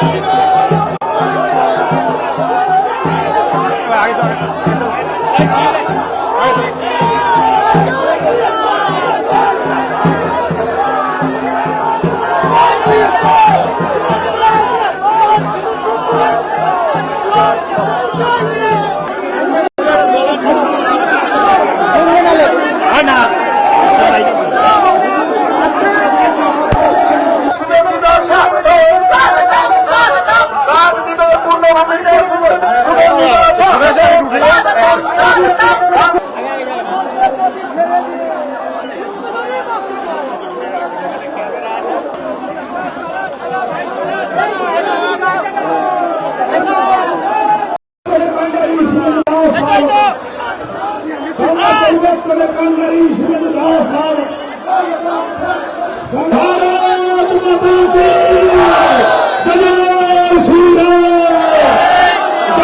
为什么？माता की जय श्री राम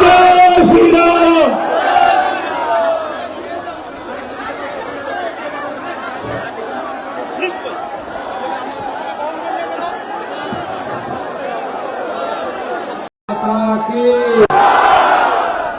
जय श्री राम माता की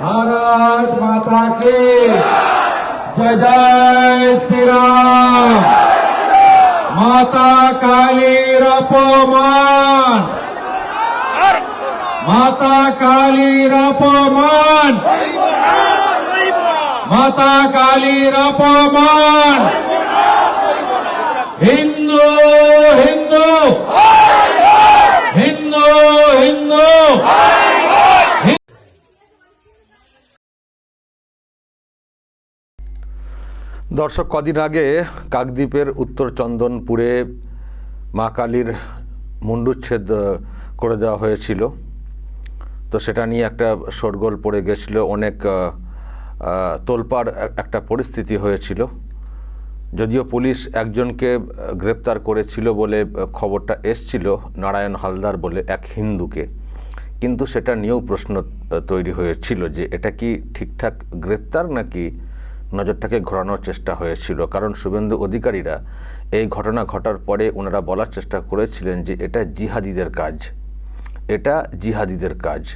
भारत माता की মাতা কালীর অপমান মাতা কালীর অপমান মাতা কালীর অপমান হিন্দু দর্শক, কদিন আগে কাকদ্বীপের উত্তর চন্দনপুরে মা কালীর মুন্ডুচ্ছেদ করে দেওয়া হয়েছিল। তো সেটা নিয়ে একটা শোরগোল পড়ে গেছিল। অনেক তোলপাড় একটা পরিস্থিতি হয়েছিল। যদিও পুলিশ একজনকে গ্রেপ্তার করেছিল বলে খবরটা এসছিল নারায়ণ হালদার বলে এক হিন্দুকে। কিন্তু সেটা নিয়েও প্রশ্ন তৈরি হয়েছিল যে এটা কি ঠিকঠাক গ্রেপ্তার নাকি নজরটাকে ঘোরানোর চেষ্টা হয়েছিল। কারণ শুভেন্দু অধিকারীরা এই ঘটনা ঘটার পরে ওনারা বলার চেষ্টা করেছিলেন যে এটা জিহাদিদের কাজ। এটা জিহাদিদের কাজ।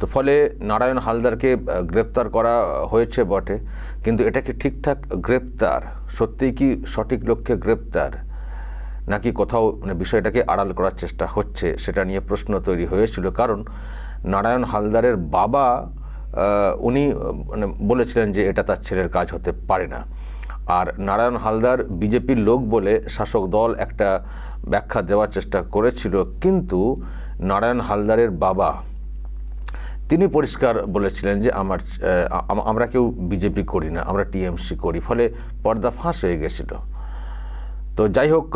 তো ফলে নারায়ণ হালদারকে গ্রেপ্তার করা হয়েছে বটে। কিন্তু এটা কি ঠিকঠাক গ্রেপ্তার? সত্যিই কি সঠিক লক্ষ্যে গ্রেপ্তার? নাকি কোথাও মানে বিষয়টাকে আড়াল করার চেষ্টা হচ্ছে, সেটা নিয়ে প্রশ্ন তৈরি হয়েছিল। কারণ নারায়ণ হালদারের বাবা উনি মানে বলেছিলেন যে এটা তার ছেলের কাজ হতে পারে না। আর নারায়ণ হালদার বিজেপির লোক বলে শাসক দল একটা ব্যাখ্যা দেওয়ার চেষ্টা করেছিল, কিন্তু নারায়ণ হালদারের বাবা, তিনি পরিষ্কার বলেছিলেন যে আমার আমরা কেউ বিজেপি করি না, আমরা টিএমসি করি, ফলে পর্দা ফাঁস হয়ে গেছিল। তো যাই হোক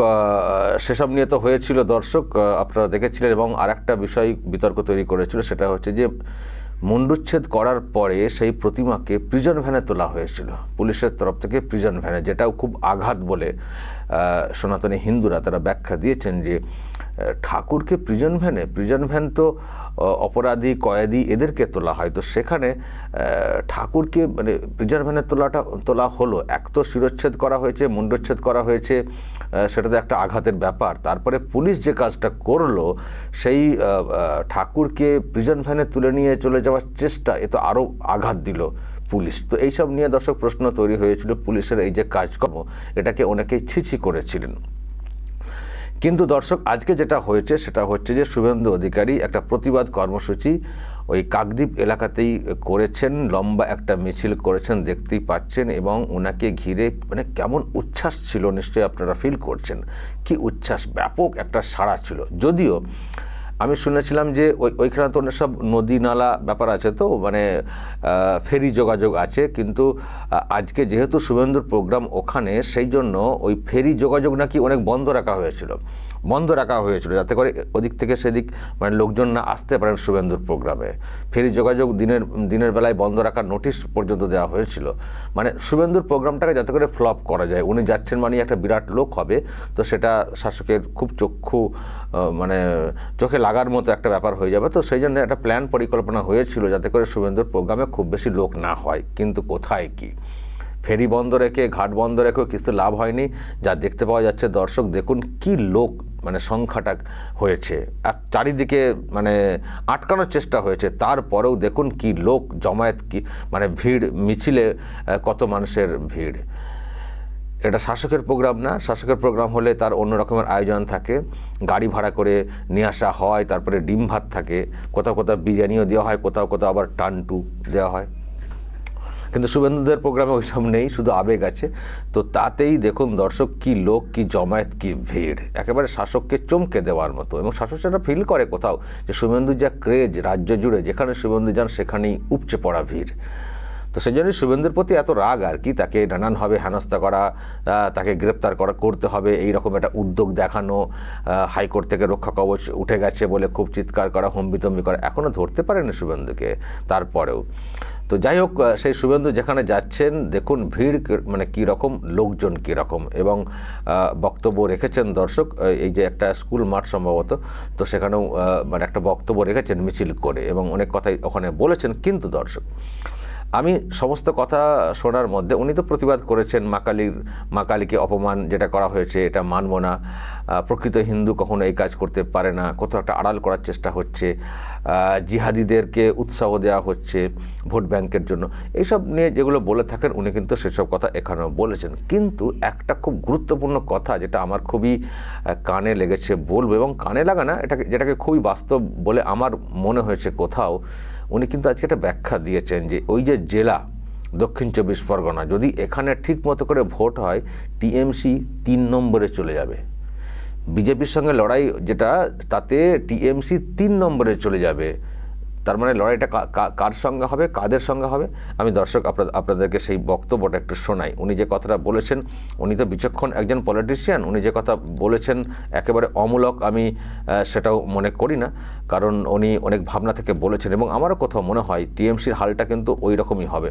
সেসব নিয়ে তো হয়েছিল দর্শক আপনারা দেখেছিলেন এবং আরেকটা বিষয় বিতর্ক তৈরি করেছিল, সেটা হচ্ছে যে মুন্ডুচ্ছেদ করার পরে সেই প্রতিমাকে প্রিজন ভ্যানে তোলা হয়েছিল। পুলিশের তরফ থেকে প্রিজন ভ্যানে যেটাও খুব আঘাত বলে সনাতনী হিন্দুরা তারা ব্যাখ্যা দিয়েছেন যে ঠাকুরকে প্রিজন ভ্যানে প্রিজন ভ্যান তো অপরাধী, কয়েদি এদেরকে তোলা হয়। তো সেখানে ঠাকুরকে মানে প্রিজন ভ্যানে তোলাটা, তোলা হলো। এক তো শিরচ্ছেদ করা হয়েছে মুন্ডচ্ছেদ করা হয়েছে সেটা তো একটা আঘাতের ব্যাপার। তারপরে পুলিশ যে কাজটা করল, সেই ঠাকুরকে প্রিজন ভ্যানে তুলে নিয়ে চলে যাওয়ার চেষ্টা, এ তো আরও আঘাত দিল পুলিশ। তো এইসব নিয়ে দর্শক প্রশ্ন তৈরি হয়েছিল পুলিশের এই যে কাজকর্ম, এটাকে অনেকেই ছিছি করেছিলেন। কিন্তু দর্শক, আজকে যেটা হয়েছে সেটা হচ্ছে যে শুভেন্দু অধিকারী একটা প্রতিবাদ কর্মসূচি ওই কাকদ্বীপ এলাকাতেই করেছেন, লম্বা একটা মিছিল করেছেন, দেখতেই পাচ্ছেন এবং ওনাকে ঘিরে মানে কেমন উচ্ছ্বাস ছিল, নিশ্চয়ই আপনারা ফিল করছেন। কি উচ্ছ্বাস, ব্যাপক একটা সাড়া ছিল। যদিও আমি শুনেছিলাম যে ওই, ওইখানে তো সব নদী নালা ব্যাপার আছে তো মানে ফেরি যোগাযোগ আছে, কিন্তু আজকে যেহেতু শুভেন্দুর প্রোগ্রাম ওখানে, সেই জন্য ওই ফেরি যোগাযোগ নাকি অনেক বন্ধ রাখা হয়েছিল। বন্ধ রাখা হয়েছিল, যাতে করে ওদিক থেকে সেদিক মানে লোকজন না আসতে পারেন শুভেন্দুর প্রোগ্রামে। ফেরি যোগাযোগ দিনের দিনের বেলায় বন্ধ রাখার নোটিশ পর্যন্ত দেওয়া হয়েছিল। মানে শুভেন্দুর প্রোগ্রামটাকে যাতে করে ফ্লপ করা যায়। উনি যাচ্ছেন মানে একটা বিরাট লোক হবে, তো সেটা শাসকের খুব চক্ষু মানে চোখে লাগার মতো একটা ব্যাপার হয়ে যাবে। তো সেই জন্য একটা প্ল্যান পরিকল্পনা হয়েছিল যাতে করে শুভেন্দুর প্রোগ্রামে খুব বেশি লোক না হয়। কিন্তু কোথায় কি? ফেরি বন্ধ রেখে, ঘাট বন্ধ রেখেও কিছু লাভ হয়নি। যা দেখতে পাওয়া যাচ্ছে দর্শক, দেখুন কি লোক মানে সংখ্যাটা হয়েছে। আর চারিদিকে মানে আটকানোর চেষ্টা হয়েছে। তারপরেও দেখুন কি লোক, জমায়েত কি মানে ভিড়, মিছিলে কত মানুষের ভিড়। এটা শাসকের প্রোগ্রাম না। শাসকের প্রোগ্রাম হলে তার অন্য রকমের আয়োজন থাকে। গাড়ি ভাড়া করে নিয়ে আসা হয়, তারপরে ডিম ভাত থাকে। কোথাও কোথাও বিরিয়ানিও দেওয়া হয়, কোথাও কোথাও আবার টানটু দেওয়া হয়। কিন্তু শুভেন্দুদের প্রোগ্রামে ওইসব নেই, শুধু আবেগ আছে। তো তাতেই দেখুন দর্শক, কি লোক, কি জমায়েত, কি ভিড়। একেবারে শাসককে চমকে দেওয়ার মতো। এবং শাসক সেটা ফিল করে কোথাও যে শুভেন্দুর যা ক্রেজ, রাজ্য জুড়ে যেখানে শুভেন্দু যান, সেখানেই উপচে পড়া ভিড়। তো সেই জন্যই শুভেন্দুর প্রতি এত রাগ আর কি, তাকে নানানভাবে হেনস্থা করা তাকে গ্রেপ্তার করা, করতে হবে এই রকম একটা উদ্যোগ দেখানো হাইকোর্ট থেকে রক্ষা কবচ উঠে গেছে বলে খুব চিৎকার করা, হম্বিতম্বি করা এখনও ধরতে পারেনি শুভেন্দুকে তারপরেও। তো যাই হোক সেই শুভেন্দু যেখানে যাচ্ছেন, দেখুন ভিড় মানে কী রকম লোকজন কী রকম এবং বক্তব্য রেখেছেন দর্শক এই যে একটা স্কুল মাঠ সম্ভবত, তো সেখানেও মানে একটা বক্তব্য রেখেছেন মিছিল করে এবং অনেক কথাই ওখানে বলেছেন কিন্তু দর্শক। আমি সমস্ত কথা শোনার মধ্যে উনি তো প্রতিবাদ করেছেন মা কালীর, মা কালীকে অপমান যেটা করা হয়েছে, এটা মানব না। প্রকৃত হিন্দু কখনো এই কাজ করতে পারে না। কোথাও একটা আড়াল করার চেষ্টা হচ্ছে। জিহাদিদেরকে উৎসাহ দেওয়া হচ্ছে ভোট ব্যাংকের জন্য। এইসব নিয়ে যেগুলো বলে থাকেন, উনি কিন্তু সেসব কথা এখানেও বলেছেন। কিন্তু একটা খুব গুরুত্বপূর্ণ কথা যেটা আমার খুবই কানে লেগেছে বলব এবং কানে লাগা না, এটাকে, যেটাকে খুবই বাস্তব বলে আমার মনে হয়েছে কোথাও উনি কিন্তু আজকে একটা ব্যাখ্যা দিয়েছেন যে ওই যে জেলা দক্ষিণ চব্বিশ পরগনা, যদি এখানে ঠিক মতো করে ভোট হয়, টিএমসি তিন নম্বরে চলে যাবে। বিজেপির সঙ্গে লড়াই যেটা, তাতে টিএমসি তিন নম্বরে চলে যাবে। তার মানে লড়াইটা কার সঙ্গে হবে, কাদের সঙ্গে হবে? আমি দর্শক আপনাদের আপনাদেরকে সেই বক্তব্যটা একটু শোনাই। উনি যে কথাটা বলেছেন, উনি তো বিচক্ষণ একজন পলিটিশিয়ান, উনি যে কথা বলেছেন একেবারে অমূলক, আমি সেটাও মনে করি না। কারণ উনি অনেক ভাবনা থেকে বলেছেন এবং আমারও কোথাও মনে হয় টিএমসির হালটা কিন্তু ওই রকমই হবে।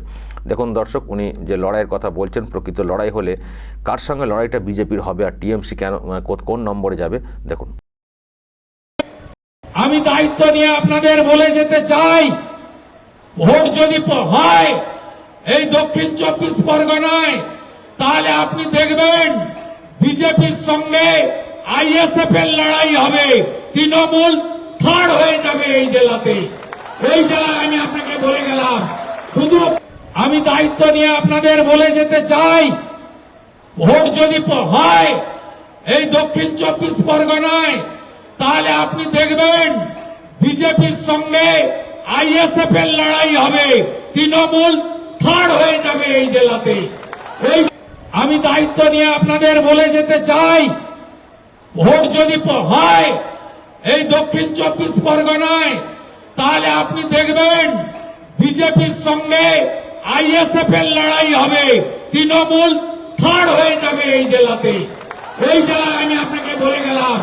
দেখুন দর্শক, উনি যে লড়াইয়ের কথা বলছেন, প্রকৃত লড়াই হলে কার সঙ্গে লড়াইটা বিজেপির হবে আর টিএমসি কেন, কোন নম্বরে যাবে? দেখুন। আমি দায়িত্ব নিয়ে আপনাদের বলে যেতে চাই, ভোট যদি হয় এই দক্ষিণ চব্বিশ পরগনায়, তাহলে আপনি দেখবেন বিজেপির সঙ্গে আইএসএফ এর লড়াই হবে, তৃণমূল থার্ড হয়ে যাবে এই জেলাতে। এই জেলায় আমি আপনাকে বলে গেলাম, শুধু আমি দায়িত্ব নিয়ে আপনাদের বলে যেতে চাই, ভোট যদি হয় এই দক্ষিণ চব্বিশ পরগনায় তাহলে আপনি দেখবেন বিজেপির সঙ্গে আইএসএফ এর লড়াই হবে। তৃণমূল থার্ড হয়ে যাবে এই জেলাতে। আমি দায়িত্ব নিয়ে আপনাদের বলে যেতে চাই, ভোট যদি হয় এই দক্ষিণ চব্বিশ পরগনায়, তাহলে আপনি দেখবেন বিজেপির সঙ্গে আইএসএফ এর লড়াই হবে। তৃণমূল থার্ড হয়ে যাবে এই জেলাতে। এই জেলায় আমি আপনাকে বলে গেলাম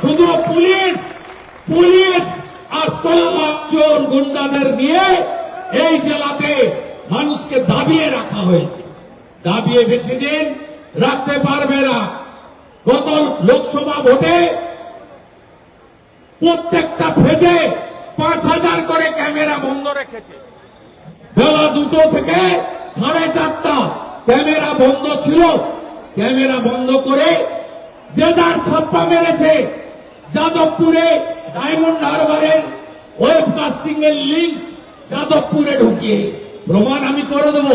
শুধু পুলিশ পুলিশ আর চোর গুন্ডাদের নিয়ে এই জেলাতে মানুষকে দাবিয়ে রাখা হয়েছে। দাবিয়ে বেশি দিন রাখতে পারবে না। গত লোকসভা ভোটে প্রত্যেকটা ফেজে পাঁচ হাজার করে ক্যামেরা বন্ধ রেখেছে। বেলা দুটো থেকে সাড়ে চারটা ক্যামেরা বন্ধ ছিল। ক্যামেরা বন্ধ করে যে দেদার ছাপ্পা মেরেছে। যাদবপুরে ডায়মন্ড হারবারের ওয়েবকাস্টিং এর লিঙ্ক যাদবপুরে ঢুকিয়ে। প্রমাণ আমি করে দেব।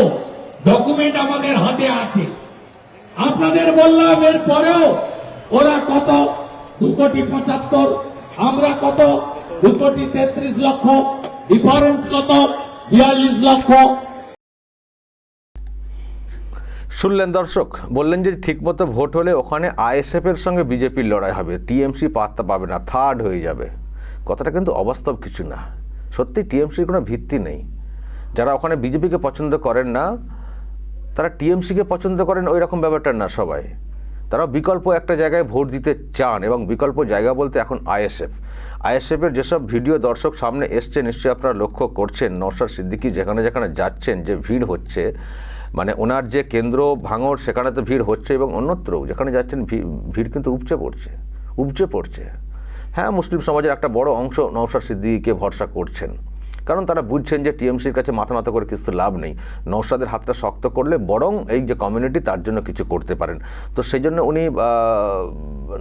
ডকুমেন্ট আমাদের হাতে আছে। আপনাদের বললাম এর পরেও ওরা কত? দু কোটি পঁচাত্তর, আমরা কত? দু কোটি তেত্রিশ লক্ষ ডিফারেন্স কত? বিয়াল্লিশ লক্ষ। শুনলেন দর্শক, বললেন যে ঠিকমতো ভোট হলে ওখানে আইএসএফ এর সঙ্গে বিজেপির লড়াই হবে, টিএমসি পাত্তা পাবে না, থার্ড হয়ে যাবে। কথাটা কিন্তু অবাস্তব কিছু না। সত্যি টিএমসির কোনো ভিত্তি নেই। যারা ওখানে বিজেপিকে পছন্দ করেন না, তারা টিএমসিকে পছন্দ করেন ওই রকম ব্যাপারটা না সবাই। তারা বিকল্প একটা জায়গায় ভোট দিতে চান এবং বিকল্প জায়গা বলতে এখন আইএসএফ। আইএসএফের যেসব ভিডিও দর্শক সামনে এসছে, নিশ্চয়ই আপনারা লক্ষ্য করছেন নওশাদ সিদ্দিকি যেখানে যেখানে যাচ্ছেন, যে ভিড় হচ্ছে মানে ওনার যে কেন্দ্র ভাঙর, সেখানে তো ভিড় হচ্ছে এবং অন্যত্র, যেখানে যাচ্ছেন ভিড় কিন্তু উপচে পড়ছে উপচে পড়ছে। হ্যাঁ মুসলিম সমাজের একটা বড় অংশ নওশাদ সিদ্দিকিকে ভরসা করছেন। কারণ তারা বুঝছেন যে টিএমসির কাছে মাথা নত করে কিছু লাভ নেই। নৌসাদের হাতটা শক্ত করলে বরং এই যে কমিউনিটি তার জন্য কিছু করতে পারেন। তো সেই জন্য উনি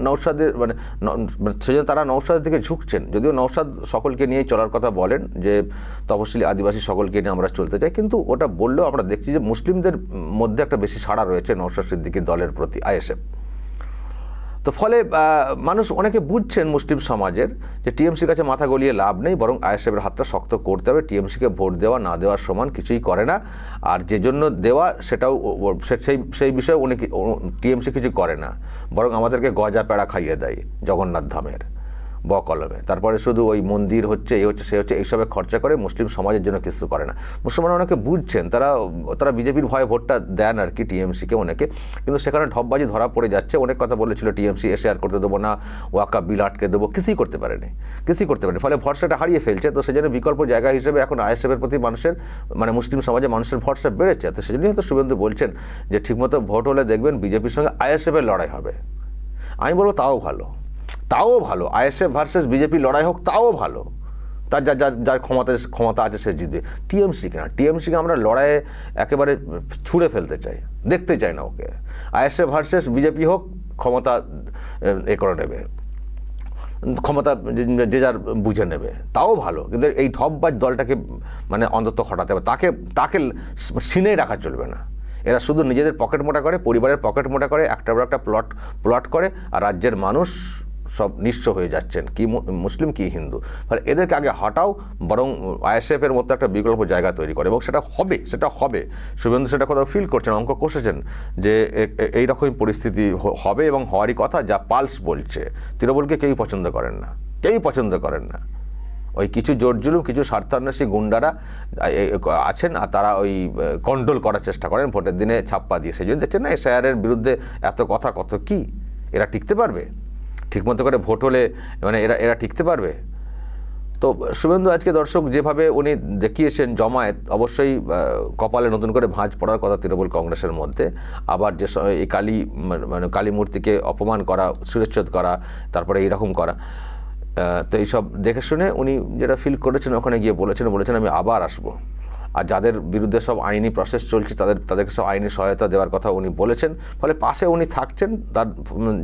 নৌসাদের মানে মানে সেই জন্য তারা নৌসাদের দিকে ঝুঁকছেন। যদিও নৌসাদ সকলকে নিয়েই চলার কথা বলেন যে তপশিলি আদিবাসী সকলকে নিয়ে আমরা চলতে চাই, কিন্তু ওটা বললেও আমরা দেখছি যে মুসলিমদের মধ্যে একটা বেশি সাড়া রয়েছে নৌসাদ সিদ্দিকী দলের প্রতি, আইএসএফ। তো ফলে মানুষ অনেকে বুঝছেন মুসলিম সমাজের যে টিএমসির কাছে মাথা গলিয়ে লাভ নেই, বরং আইএসএফের হাতটা শক্ত করতে হবে। টিএমসিকে ভোট দেওয়া, না দেওয়ার সমান কিছুই করে না। আর যে জন্য দেওয়া, সেটাও সেই সেই বিষয়ে উনি টিএমসি কিছু করে না। বরং আমাদেরকে গজা প্যাড়া খাইয়ে দেয় জগন্নাথ ধামের। ব কলমে তারপরে শুধু ওই মন্দির হচ্ছে এই হচ্ছে, সে হচ্ছে, এইসবে খরচা করে মুসলিম সমাজের জন্য কিছু করে না। মুসলমান অনেকে বুঝছেন, তারা তারা বিজেপির ভয়ে ভোটটা দেন আর কি টিএমসিকে অনেকে। কিন্তু সেখানে ঢপবাজি ধরা পড়ে যাচ্ছে। অনেক কথা বলেছিল, টিএমসি এসে আর করতে দেবো না ওয়াকা বিল আটকে দেবো। কিছুই করতে পারেনি, কিছুই করতে পারেনি। ফলে ভরসাটা হারিয়ে ফেলছে। তো সেজন্য বিকল্প জায়গা হিসেবে এখন আইএসএফের প্রতি মানুষের মানে মুসলিম সমাজে মানুষের ভরসা বেড়েছে। তো সেজন্যই হয়তো শুভেন্দু বলছেন যে ঠিকমতো ভোট হলে দেখবেন বিজেপির সঙ্গে আইএসএফের লড়াই হবে। আমি বলব তাও ভালো। তাও ভালো আইএসএফ ভার্সেস বিজেপি লড়াই হোক, তাও ভালো। তার যা, যা- যার ক্ষমতা ক্ষমতা আছে সে জিতবে। টিএমসি না টিএমসিকে আমরা লড়াইয়ে একেবারে ছুঁড়ে ফেলতে চাই, দেখতে চাই না ওকে। আইএসএফ ভার্সেস বিজেপি হোক, ক্ষমতা, এ করে নেবে। ক্ষমতা যে- যার বুঝে নেবে, তাও ভালো। কিন্তু এই ঢপবাজ দলটাকে মানে অন্তত হটাতে হবে। তাকে তাকে সিনে রাখা চলবে না। এরা শুধু নিজেদের পকেট মোটা করে, পরিবারের পকেট মোটা করে, একটা বড় একটা প্লট প্লট করে, আর রাজ্যের মানুষ সব নিঃস্ব হয়ে যাচ্ছেন। কি মুসলিম, কি হিন্দু। ফলে এদেরকে আগে হটাও, বরং আইএসএফ এর মতো একটা বিকল্প জায়গা তৈরি করে। এবং সেটা হবে সেটা হবে। শুভেন্দু সেটা কোথাও ফিল করছেন, অঙ্ক কষেছেন যে এ- এ- এইরকমই পরিস্থিতি হবে এবং হওয়ারই কথা যা পালস বলছে। তৃণমূলকে কেউই পছন্দ করেন না। কেউই পছন্দ করেন না। ওই কিছু জোরজুলুম কিছু স্বার্থান্বেষী গুন্ডারা আছেন আর তারা ওই কন্ট্রোল করার চেষ্টা করেন, ভোটের দিনে ছাপ্পা দিয়ে। সেই জন্য দেখছেন না এসআইআরের বিরুদ্ধে এত কথা কত কি? এরা টিকতে পারবে? ঠিকমতো করে ভোট হলে মানে এরা এরা টিকতে পারবে? তো শুভেন্দু আজকে দর্শক যেভাবে উনি দেখিয়েছেন জমায়েত, অবশ্যই কপালে নতুন করে ভাঁজ পড়ার কথা তৃণমূল কংগ্রেসের মধ্যে। আবার যে এই কালী, মানে- মানে কালী মূর্তিকে অপমান করা, সুরেচ্ছেদ করা, তারপরে এইরকম করা তো এইসব দেখে শুনে উনি যেটা ফিল করেছেন, ওখানে গিয়ে বলেছেন বলেছেন আমি আবার আসব। আর যাদের বিরুদ্ধে সব আইনি প্রসেস চলছে, তাদের, তাদেরকে সব আইনি সহায়তা দেওয়ার কথা উনি বলেছেন। ফলে পাশে উনি থাকছেন, তার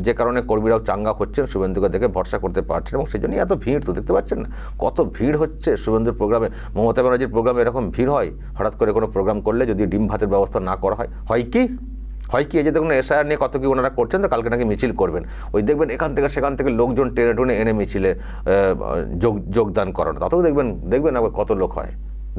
যে কারণে কর্মীরাও চাঙ্গা হচ্ছেন, শুভেন্দুকে দেখে ভরসা করতে পারছেন এবং সেই জন্যই এত ভিড় তো, দেখতে পাচ্ছেন না? কত ভিড় হচ্ছে শুভেন্দুর প্রোগ্রামে। মমতা ব্যানার্জির প্রোগ্রামে এরকম ভিড় হয়, হঠাৎ করে কোনো প্রোগ্রাম করলে যদি ডিম ভাতের ব্যবস্থা না করা হয় হয় কি? হয় কি? এই যে দেখুন, এসআইআর নিয়ে কত কি ওনারা করছেন, তো কালকে নাকি মিছিল করবেন। ওই দেখবেন এখান থেকে সেখান থেকে লোকজন টেনে টুনে এনে মিছিলে যোগ, যোগদান করানো। তাতেও দেখবেন দেখবেন আবার কত লোক হয়।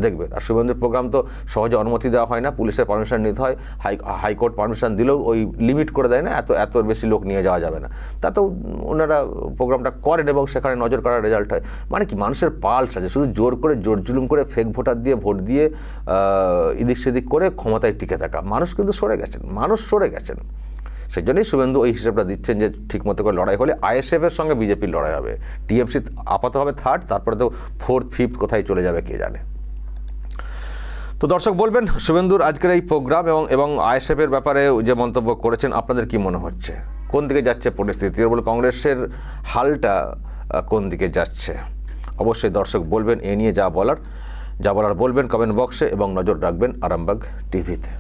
দেখবেন। আর শুভেন্দুর প্রোগ্রাম তো সহজে অনুমতি দেওয়া হয় না, পুলিশের পারমিশন নিতে হয়, হাই হাইকোর্ট পারমিশন দিলেও ওই লিমিট করে দেয় না, এত এত বেশি লোক নিয়ে যাওয়া যাবে না। তাতেও ওনারা প্রোগ্রামটা করেন এবং সেখানে নজর করার রেজাল্ট হয়। মানে কি মানুষের পালস আছে শুধু জোর করে, জোর জুলুম করে ফেক ভোটার দিয়ে ভোট দিয়ে এদিক সেদিক করে ক্ষমতায় টিকে থাকা। মানুষ কিন্তু সরে গেছেন, মানুষ সরে গেছেন। সেই জন্যই শুভেন্দু ওই হিসেবটা দিচ্ছেন যে ঠিকমতো করে লড়াই হলে আইএসএফ এর সঙ্গে বিজেপির লড়াই হবে। টিএমসি আপাতত হবে থার্ড তারপরে তো ফোর্থ ফিফথ কোথায় চলে যাবে কে জানে। তো দর্শক বলবেন, শুভেন্দুর আজকের এই প্রোগ্রাম এবং এবং আইএসএফ এর ব্যাপারে যে মন্তব্য করেছেন, আপনাদের কি মনে হচ্ছে? কোন দিকে যাচ্ছে পরিস্থিতি? তৃণমূল কংগ্রেসের হালটা কোন দিকে যাচ্ছে? অবশ্যই দর্শক বলবেন, এ নিয়ে যা বলার যা বলার বলবেন কমেন্ট বক্সে এবং নজর রাখবেন আরামবাগ টিভিতে।